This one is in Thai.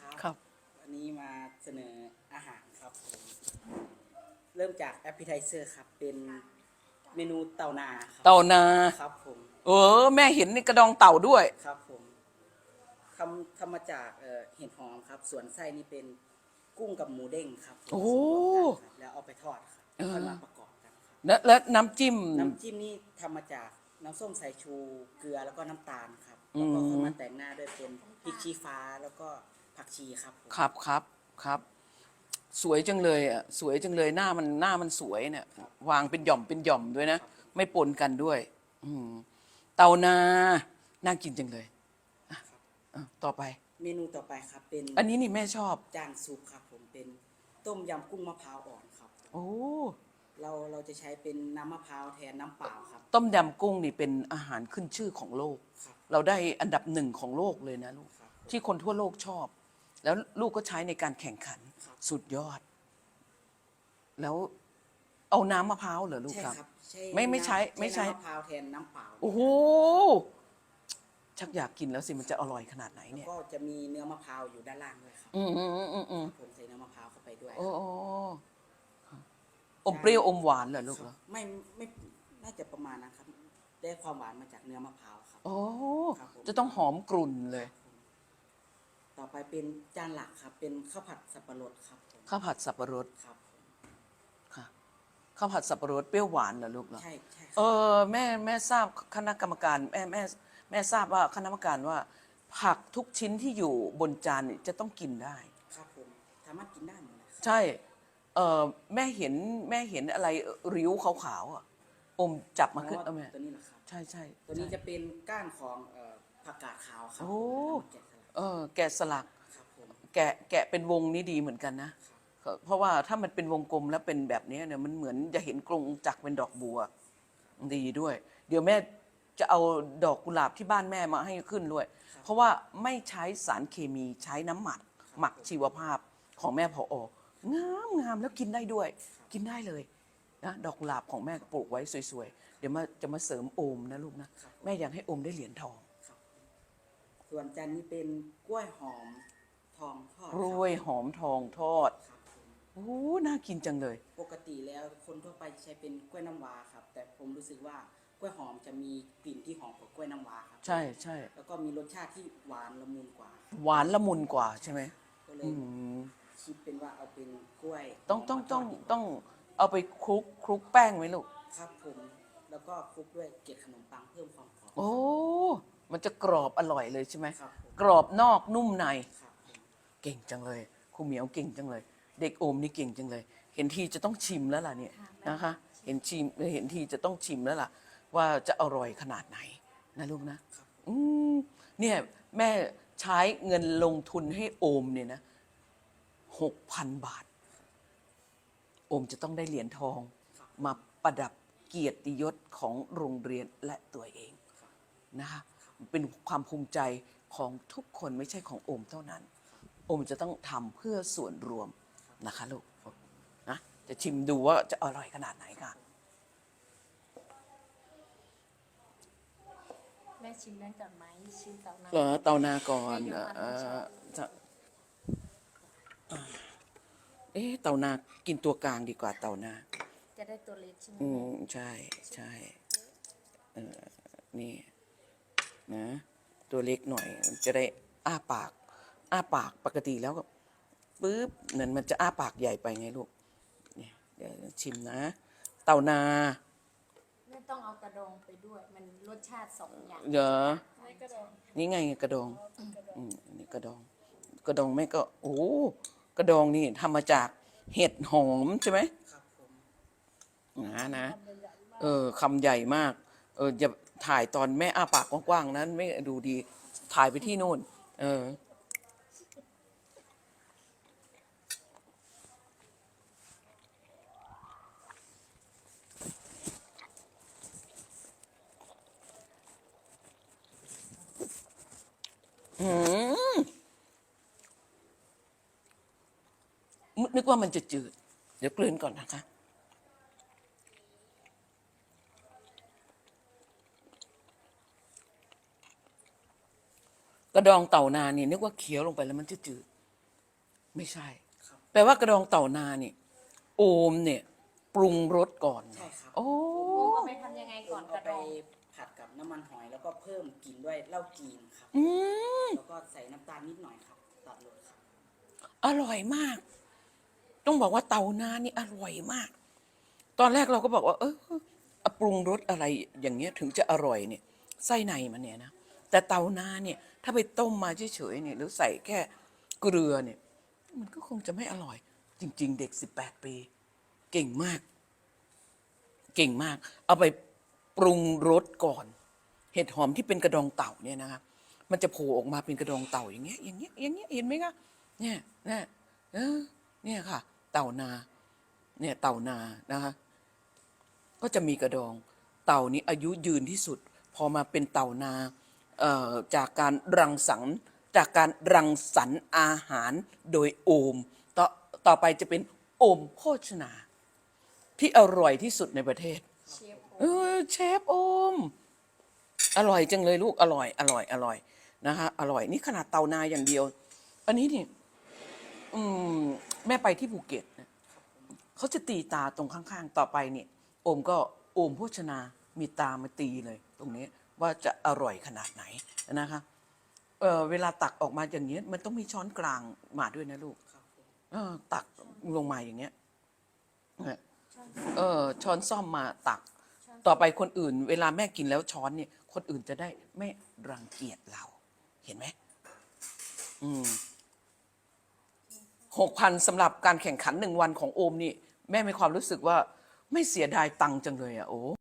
ครับครับ วันนี้มาเสนออาหารครับผมเริ่มจากแอปเปิลไทเซอร์ครับ เป็นเมนูเต่านาครัเต่านา ครับผมเออ แม่เห็นในกระดองเต่าด้วย ครับผมทำทำมาจากเอ่อเห็ดหอมครับ ส่วนไส้นี่เป็นกุ้งกับหมูเด้งครับผมโอ้ผสมรวมกันครับแล้วเอาไปทอดครับเออ ค่อยมาประกอบกันครับและและน้ำจิ้ม น้ำจิ้มนี่ทำมาจากน้ำส้มสายชูเกลือแล้วก็น้ำตาลครับอืแล้วมก็ค่อยมาแต่งหน้าด้วยเป็นพริกชี้ฟ้าแล้วก็ ผักชีครับผมครับครับครับ สวยจังเลยอะสวยจังเลยหน้ามันหน้ามันสวยเนี่ยวางเป็นหย่อมเป็นหย่อมด้วยนะไม่ปนกันด้วย อืมเต่านาน่ากินจังเลยอะอะต่อไป เมนูต่อไปครับ เป็นอันนี้นี่แม่ชอบ จานซุปครับผมเป็นต้มยำกุ้งมะพร้าวอ่อนครับ โอ้เราเราจะใช้เป็นน้ำมะพร้าวแทนน้ำเปล่าครับ ต้มยำกุ้งนี่เป็นอาหารขึ้นชื่อของโลก ครับ เราได้อันดับหนึ่งของโลกเลยนะลูก ครับที่คนทั่วโลกชอบ แล้วลูกก็ใช้ในการแข่งขันครับสุดยอด แล้วเอาน้ำมะพร้าวเหรอลูกใช่ครับ ครับใช่ไม่ไม่ใช้น้ำไม่ใช้ น้ำมะพร้าวแทนน้ำเปล่าโอ้โหชักอยากกินแล้วสิมันจะอร่อยขนาดไหนแล้วเนี่ย ก็จะมีเนื้อมะพร้าวอยู่ด้านล่างด้วยครับอืมอืมอืมอืมอืมผมใส่เนื้อมะพร้าวเข้าไปด้วยโอ้โอ้อมเปรี้ยวอมหวานเหรอลูกเหรอไม่ไม่น่าจะประมาณนะครับ ได้ความหวานมาจากเนื้อมะพร้าวครับ โอ้ครับผม จะต้องหอมกรุ่นเลย ต่อไปเป็นจานหลักครับ เป็นข้าวผัดสับปะรดครับผมข้าวผัดสับปะรดครับผมค่ะข้าวผัดสับปะรดเปรี้ยวหวานเหรอลูกเหรอใช่ใช่คเอรับอแม่แม่ทราบคณะกรรมการแม่แม่แม่ทราบว่าคณะกรรมการว่า ผักทุกชิ้นที่อยู่บนจานนี่จะต้องกินได้ ครับผมสามารถกินได้หมดเลยครับใช่เออแม่เห็นแม่เห็นอะไรริ้วขาวๆอะอมจับมาขึ้นอ๋อเอาแม่ตัวนี้เหรอครับ ใช่ใช่ตัวนี้ใช่ จะเป็นก้านของเอ่อผักกาดขาวครับโอ้ ผมแล้วมาแกะสลัก เออแกะสลักครับผมแกะแกะเป็นวงนี่ดีเหมือนกันนะเพราะว่าถ้ามันเป็นวงกลมแล้วเป็นแบบนี้เนี่ยมันเหมือนจะเห็นกรงจักรเป็นดอกบัวดีด้วย เดี๋ยวแม่จะเอาดอกกุหลาบที่บ้านแม่มาให้ขึ้นด้วย เพราะว่าไม่ใช้สารเคมีใช้น้ำหมักหมักชีวภาพของแม่พอองามงามแล้วกินได้ด้วย กินได้เลยนะดอกกุหลาบของแม่ปลูกไว้สวยๆ เดี๋ยวมาจะมาเสริมโอมนะลูกนะ แม่อยากให้โอมได้เหรียญทองครับ ส่วนจานนี้เป็นกล้วยหอมทองทอดครบวยหอมทองทอดครับผมโอ้น่ากินจังเลย ปกติแล้วคนทั่วไปใช้เป็นกล้วยน้ำว้าครับ แต่ผมรู้สึกว่ากล้วยหอมจะมีกลิ่นที่หอมกว่ากล้วยน้ำว้าครับ ใช่ใช่แล้วก็มีรสชาติที่หวานละมุนกว่า หวานละมุนกว่าใช่ไหมก็เลอืยมคิดเป็นว่าเอาเป็นกล้วยต้องหมต้องมาทต้องดดีกว่าต้องเอาไปคลุกคลุกแป้งไหมลูก ครับผม แล้วก็คลุกด้วยเกล็ดขนมปังเพิ่มความกรอบโอ้ มันจะกรอบอร่อยเลยใช่ไหมครับผมกรอบนอกนุ่มใน ครับผมเก่งจังเลยครูเหมียวเก่งจังเลย เด็กโอมนี่เก่งจังเลย เห็นทีจะต้องชิมแล้วล่ะเนี่ยนะคะ เห็นชิมเห็นทีจะต้องชิมแล้วล่ะ ว่าจะอร่อยขนาดไหนนะลูกนะอืมเนี่ยแม่ใช้เงินลงทุนให้โอมเนี่ยนะหกพันบาท โอมจะต้องได้เหรียญทอง มาประดับเกียรติยศของโรงเรียนและตัวเองนะคะ เป็นความภูมิใจของทุกคนไม่ใช่ของโอมเท่านั้น โอมจะต้องทำเพื่อส่วนรวมนะคะลูกนะจะชิมดูว่าจะอร่อยขนาดไหนค่ะ แม่ชิมนั่นก่อนไหมชิมเต่านาเหรอเตานาก่อนให้ดูเอความชออบจะอ่าเอ๊ะเตานากินตัวกลางดีกว่าเตานา จะได้ตัวเล็กใช่ไหมอืม ใช่ใช่เออนี่ นะ ตัวเล็กหน่อยจะได้อ้าปาก อ้าปากปกติแล้วก็ปึ๊บนั่นมันจะอ้าปากใหญ่ไปไงลูกเนี่ยเดี๋ยวชิมนะ เตานาไม่ต้องเอากระดองไปด้วย มันรสชาติสองอย่างเดี๋ยวไม่กระดองนี่ไงกระดองอืมนี่กระดอง กระดองแม่ก็โอ้กระดองนี่ทำมาจากเห็ดหอมใช่ไหมครับผมนะนะ เออคำใหญ่มาก เอออย่า ถ่ายตอนแม่อ้าปากกว้างๆนั้น ไม่ดูดีถ่ายไปที่นู่น เอออืมนึกว่ามันจะจืด เดี๋ยวกลืนก่อนนะคะ กระดองเต่านานี่นึกว่าเคี้ยวลงไปแล้วมันจะจืด ไม่ใช่ครับแปลว่ากระดองเต่านาเนี่ยโอมเนี่ย ปรุงรสก่อนใช่ครับ โอ้ปูเอาไปทำยังไงผก่อนมกเอาระไปดองผัดกับน้ำมันหอยแล้วก็เพิ่มกลิ่นด้วยเหล้าจีนครับ อืมแล้วก็ใส่น้ำตาลนิดหน่อยครับ ตัดรสครับ อร่อยมาก ต้องบอกว่าเต่านานี่อร่อยมาก ตอนแรกเราก็บอกว่า เออเอาปรุงรสอะไรอย่างเงี้ยถึงจะอร่อยเนี่ยไส้ในมันเนี่ยนะ แต่เต่านาเนี่ย ถ้าไปต้มมาเฉยๆเนี่ยหรือใส่แค่เกลือเนี่ย มันก็คงจะไม่อร่อย จริง ๆ เด็กสิบแปดปี เก่งมาก เก่งมาก เอาไปปรุงรสก่อน เห็ดหอมที่เป็นกระดองเต่าเนี่ยนะครับมันจะโผล่ออกมาเป็นกระดองเต่าอย่างเงี้ยอย่างเงี้ยอย่างเงี้ยเห็นไหมคะเนี่ยเนี่ยเออเนี่ยค่ะ เต่านา เนี่ยเต่านานะคะ ก็จะมีกระดอง เต่านี้อายุยืนที่สุด พอมาเป็นเต่านา จากการรังสรรค์จากการรังสรรค์อาหารโดยโอมต่อต่อไปจะเป็นโอมโภชนา ที่อร่อยที่สุดในประเทศเชฟโอเออเชฟโอม อร่อยจังเลยลูกอร่อย อร่อย อร่อยนะคะอร่อยนี่ขนาดเตานาอย่างเดียว อันนี้นี่อืมแม่ไปที่ภูเก็ตนะเขาจะตีตาตรงข้างๆ ต่อไปเนี่ยโอมก็โอมโภชนามีตามาตีเลย ตรงนี้ ว่าจะอร่อยขนาดไหนนะคะเออเวลาตักออกมาอย่างเงี้ยมันต้องมีช้อนกลางมาด้วยนะลูกครับผมเออตักลงมาอย่างเงี้ยเนี่ยช้อนเออช้อนซ่อมมาตักช้อนต่อไปคนอื่น เวลาแม่กินแล้วช้อนเนี่ย คนอื่นจะได้ไม่รังเกียจเรา เห็นไหมอืมหกพันสำหรับการแข่งขันหนึ่งวันของโอมนี่ แม่มีความรู้สึกว่าไม่เสียดายตังค์จังเลยอะโอ้